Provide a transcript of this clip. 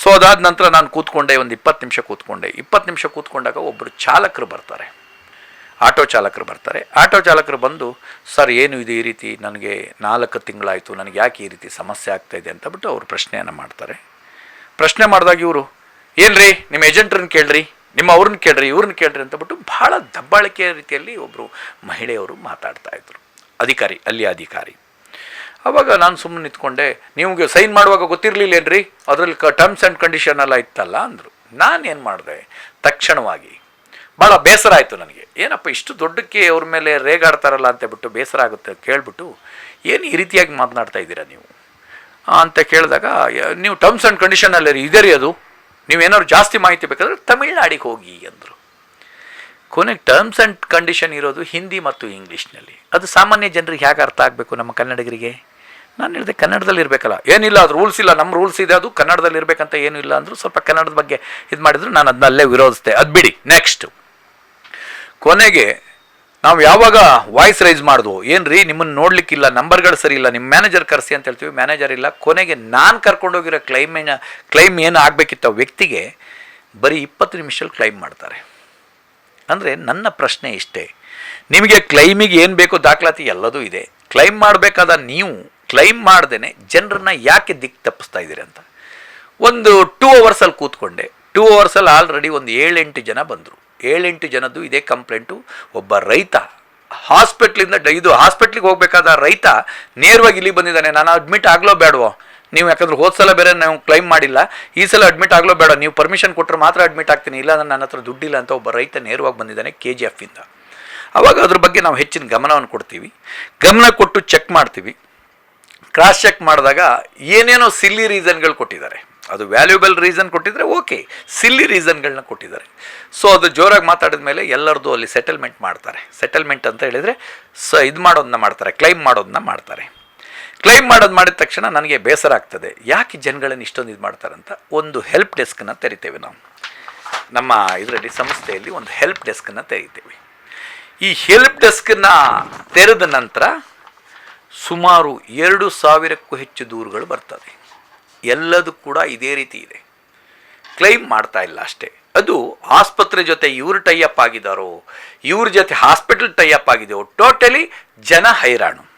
So ಅದಾದ ನಂತರ ನಾನು ಕೂತ್ಕೊಂಡೆ, ಒಂದು ಇಪ್ಪತ್ತು ನಿಮಿಷ ಕೂತ್ಕೊಂಡೆ. ಇಪ್ಪತ್ತು ನಿಮಿಷ ಕೂತ್ಕೊಂಡಾಗ ಒಬ್ಬರು ಚಾಲಕರು ಬರ್ತಾರೆ. ಆಟೋ ಚಾಲಕರು ಬರ್ತಾರೆ. ಆಟೋ ಚಾಲಕರು ಬಂದು, ಸರ್, ಏನು ಇದು ಈ ರೀತಿ? ನನಗೆ ನಾಲ್ಕು ತಿಂಗಳಾಯಿತು. ನನಗೆ ಯಾಕೆ ಈ ರೀತಿ ಸಮಸ್ಯೆ ಆಗ್ತಾಯಿದೆ ಅಂತ ಬಿಟ್ಟು ಅವರು ಪ್ರಶ್ನೆಯನ್ನು ಮಾಡ್ತಾರೆ. ಪ್ರಶ್ನೆ ಮಾಡಿದಾಗ ಇವರು, ಏನ್ರಿ? ನಿಮ್ಮ ಏಜೆಂಟ್ರನ್ನ ಕೇಳ್ರಿ. ನಿಮ್ಮ ಅವ್ರನ್ನ ಕೇಳ್ರಿ, ಇವ್ರನ್ನ ಕೇಳ್ರಿ ಅಂತ ಬಿಟ್ಟು ಭಾಳ ದಬ್ಬಾಳಿಕೆಯ ರೀತಿಯಲ್ಲಿ ಒಬ್ಬರು ಮಹಿಳೆಯವರು ಮಾತಾಡ್ತಾ ಇದ್ರು. ಅಧಿಕಾರಿ ಅಲ್ಲಿ ಅಧಿಕಾರಿ. ಅವಾಗ ನಾನು ಸುಮ್ಮನೆ ನಿಂತ್ಕೊಂಡೆ, ನಿಮಗೆ ಸೈನ್ ಮಾಡುವಾಗ ಗೊತ್ತಿರಲಿಲ್ಲೇನ್ರಿ? ಅದರಲ್ಲಿ ಕ ಟರ್ಮ್ಸ್ ಆ್ಯಂಡ್ ಕಂಡೀಷನ್ ಎಲ್ಲ ಇತ್ತಲ್ಲ? ಅಂದರು. ಏನು ಮಾಡಿದೆ? ತಕ್ಷಣವಾಗಿ ಭಾಳ ಬೇಸರ ಆಯಿತು ನನಗೆ. ಏನಪ್ಪ ಇಷ್ಟು ದೊಡ್ಡಕ್ಕೆ ಅವ್ರ ಮೇಲೆ ರೇಗಾಡ್ತಾರಲ್ಲ ಅಂತ ಬಿಟ್ಟು ಬೇಸರ ಆಗುತ್ತೆ ಕೇಳ್ಬಿಟ್ಟು, ಏನು ಈ ರೀತಿಯಾಗಿ ಮಾತನಾಡ್ತಾ ಇದ್ದೀರಾ ನೀವು? ಅಂತ ಕೇಳಿದಾಗ ನೀವು ಟರ್ಮ್ಸ್ ಆ್ಯಂಡ್ ಕಂಡೀಷನಲ್ಲಿ ಇದೆ ರೀ ಅದು. ನೀವೇನಾದ್ರು ಜಾಸ್ತಿ ಮಾಹಿತಿ ಬೇಕಾದ್ರೆ ತಮಿಳ್ನಾಡಿಗೆ ಹೋಗಿ, ಅಂದರು. ಕೊನೆಗೆ ಟರ್ಮ್ಸ್ ಆ್ಯಂಡ್ ಕಂಡೀಷನ್ ಇರೋದು ಹಿಂದಿ ಮತ್ತು ಇಂಗ್ಲೀಷ್ನಲ್ಲಿ. ಅದು ಸಾಮಾನ್ಯ ಜನರಿಗೆ ಹೇಗೆ ಅರ್ಥ ಆಗಬೇಕು ನಮ್ಮ ಕನ್ನಡಿಗರಿಗೆ? ನಾನು ಹೇಳಿದೆ ಕನ್ನಡದಲ್ಲಿ ಇರಬೇಕಲ್ಲ. ಏನಿಲ್ಲ ಅದು ರೂಲ್ಸ್ ಇಲ್ಲ ನಮ್ಮ ರೂಲ್ಸ್ ಇದೆ, ಅದು ಕನ್ನಡದಲ್ಲಿ ಇರಬೇಕಂತ ಏನು ಇಲ್ಲ ಅಂದರು ಸ್ವಲ್ಪ ಕನ್ನಡದ ಬಗ್ಗೆ ಇದು ಮಾಡಿದ್ರು ನಾನು ಅದನ್ನ ಅಲ್ಲೇ ವಿರೋಧಿಸ್ದೆ ಅದು ಬಿಡಿ ನೆಕ್ಸ್ಟ್ ಕೊನೆಗೆ ನಾವು ಯಾವಾಗ ವಾಯ್ಸ್ ರೈಸ್ ಮಾಡಿದ್ವು ಏನು ರೀ ನಿಮ್ಮನ್ನು ನೋಡಲಿಕ್ಕಿಲ್ಲ, ನಂಬರ್ಗಳು ಸರಿ ಇಲ್ಲ ನಿಮ್ಮ ಮ್ಯಾನೇಜರ್ ಕರೆಸಿ ಅಂತ ಹೇಳ್ತೀವಿ ಮ್ಯಾನೇಜರ್ ಇಲ್ಲ. ಕೊನೆಗೆ ನಾನು ಕರ್ಕೊಂಡೋಗಿರೋ ಕ್ಲೈಮಿನ ಕ್ಲೈಮ್ ಏನು ಆಗಬೇಕಿತ್ತು ವ್ಯಕ್ತಿಗೆ ಬರೀ ಇಪ್ಪತ್ತು ನಿಮಿಷದಲ್ಲಿ ಕ್ಲೈಮ್ ಮಾಡ್ತಾರೆ. ಅಂದರೆ ನನ್ನ ಪ್ರಶ್ನೆ ಇಷ್ಟೇ. ನಿಮಗೆ ಕ್ಲೈಮಿಗೆ ಏನು ಬೇಕೋ ದಾಖಲಾತಿ ಎಲ್ಲದೂ ಇದೆ. ಕ್ಲೈಮ್ ಮಾಡಬೇಕಾದ ನೀವು ಕ್ಲೈಮ್ ಮಾಡ್ದೇ ಜನರನ್ನ ಯಾಕೆ ದಿಕ್ಕು ತಪ್ಪಿಸ್ತಾ ಇದ್ದೀರಿ ಅಂತ. ಒಂದು ಟೂ ಅವರ್ಸಲ್ಲಿ ಕೂತ್ಕೊಂಡೆ. ಟೂ ಅವರ್ಸಲ್ಲಿ ಆಲ್ರೆಡಿ ಒಂದು ಏಳೆಂಟು ಜನ ಬಂದರು. ಏಳೆಂಟು ಜನದ್ದು ಇದೇ ಕಂಪ್ಲೇಂಟು ಒಬ್ಬ ರೈತ ಹಾಸ್ಪಿಟ್ಲಿಂದ ಇದು ಹಾಸ್ಪಿಟ್ಲಿಗೆ ಹೋಗಬೇಕಾದ ರೈತ ನೇರವಾಗಿ ಇಲ್ಲಿ ಬಂದಿದ್ದಾನೆ. ನಾನು ಅಡ್ಮಿಟ್ ಆಗಲೋ ಬೇಡವೋ ನೀವು ಯಾಕಂದ್ರೆ ಹೋದ ಸಲ ಬೇರೆ ನಾವು ಕ್ಲೈಮ್ ಮಾಡಿಲ್ಲ. ಈ ಸಲ ಅಡ್ಮಿಟ್ ಆಗಲೋ ಬೇಡ ನೀವು ಪರ್ಮಿಷನ್ ಕೊಟ್ಟರೆ ಮಾತ್ರ ಅಡ್ಮಿಟ್ ಆಗ್ತೀನಿ. ಇಲ್ಲ ಅಂದ್ರೆ ನನ್ನ ಹತ್ರ ದುಡ್ಡಿಲ್ಲ ಅಂತ ಒಬ್ಬ ರೈತ ನೇರವಾಗಿ ಬಂದಿದ್ದಾನೆ ಕೆ ಜಿ ಎಫ್ನಿಂದ ಅವಾಗ ಅದ್ರ ಬಗ್ಗೆ ನಾವು ಹೆಚ್ಚಿನ ಗಮನವನ್ನು ಕೊಡ್ತೀವಿ. ಗಮನ ಕೊಟ್ಟು ಚೆಕ್ ಮಾಡ್ತೀವಿ. ಕ್ರಾಸ್ ಚೆಕ್ ಮಾಡಿದಾಗ ಏನೇನೋ ಸಿಲ್ಲಿ ರೀಸನ್ಗಳು ಕೊಟ್ಟಿದ್ದಾರೆ. ಅದು ವ್ಯಾಲ್ಯೂಬಲ್ ರೀಸನ್ ಕೊಟ್ಟಿದ್ರೆ ಓಕೆ ಸಿಲ್ಲಿ ರೀಸನ್ಗಳನ್ನ ಕೊಟ್ಟಿದ್ದಾರೆ. ಸೊ ಅದು ಜೋರಾಗಿ ಮಾತಾಡಿದ ಮೇಲೆ ಎಲ್ಲರದ್ದು ಅಲ್ಲಿ ಸೆಟಲ್ಮೆಂಟ್ ಮಾಡ್ತಾರೆ. ಸೆಟಲ್ಮೆಂಟ್ ಅಂತ ಹೇಳಿದರೆ, ಸೊ, ಇದು ಮಾಡೋದನ್ನ ಮಾಡ್ತಾರೆ ಕ್ಲೈಮ್ ಮಾಡೋದನ್ನ ಮಾಡ್ತಾರೆ. ಕ್ಲೈಮ್ ಮಾಡೋದು ಮಾಡಿದ ತಕ್ಷಣ ನನಗೆ ಬೇಸರ ಆಗ್ತದೆ. ಯಾಕೆ ಜನಗಳನ್ನು ಇಷ್ಟೊಂದು ಇದು ಮಾಡ್ತಾರಂತ? ಒಂದು ಹೆಲ್ಪ್ ಡೆಸ್ಕನ್ನು ತೆರಿತೇವೆ ನಾವು. ನಮ್ಮ ಇದರಲ್ಲಿ ಸಂಸ್ಥೆಯಲ್ಲಿ ಒಂದು ಹೆಲ್ಪ್ ಡೆಸ್ಕನ್ನು ತೆರಿತೇವೆ. ಈ ಹೆಲ್ಪ್ ಡೆಸ್ಕನ್ನು ತೆರೆದ ನಂತರ ಸುಮಾರು ಎರಡು ಸಾವಿರಕ್ಕೂ ಹೆಚ್ಚು ದೂರುಗಳು ಬರ್ತವೆ ಎಲ್ಲದೂ ಕೂಡ ಇದೇ ರೀತಿ ಇದೆ. ಕ್ಲೈಮ್ ಮಾಡ್ತಾ ಇಲ್ಲ ಅಷ್ಟೇ. ಅದು ಆಸ್ಪತ್ರೆ ಜೊತೆ ಇವ್ರು ಟೈಅಪ್ ಆಗಿದ್ದಾರೋ ಇವ್ರ ಜೊತೆ ಹಾಸ್ಪಿಟಲ್ ಟೈಅಪ್ ಆಗಿದೆಯೋ, ಟೋಟಲಿ ಜನ ಹೈರಾಣು.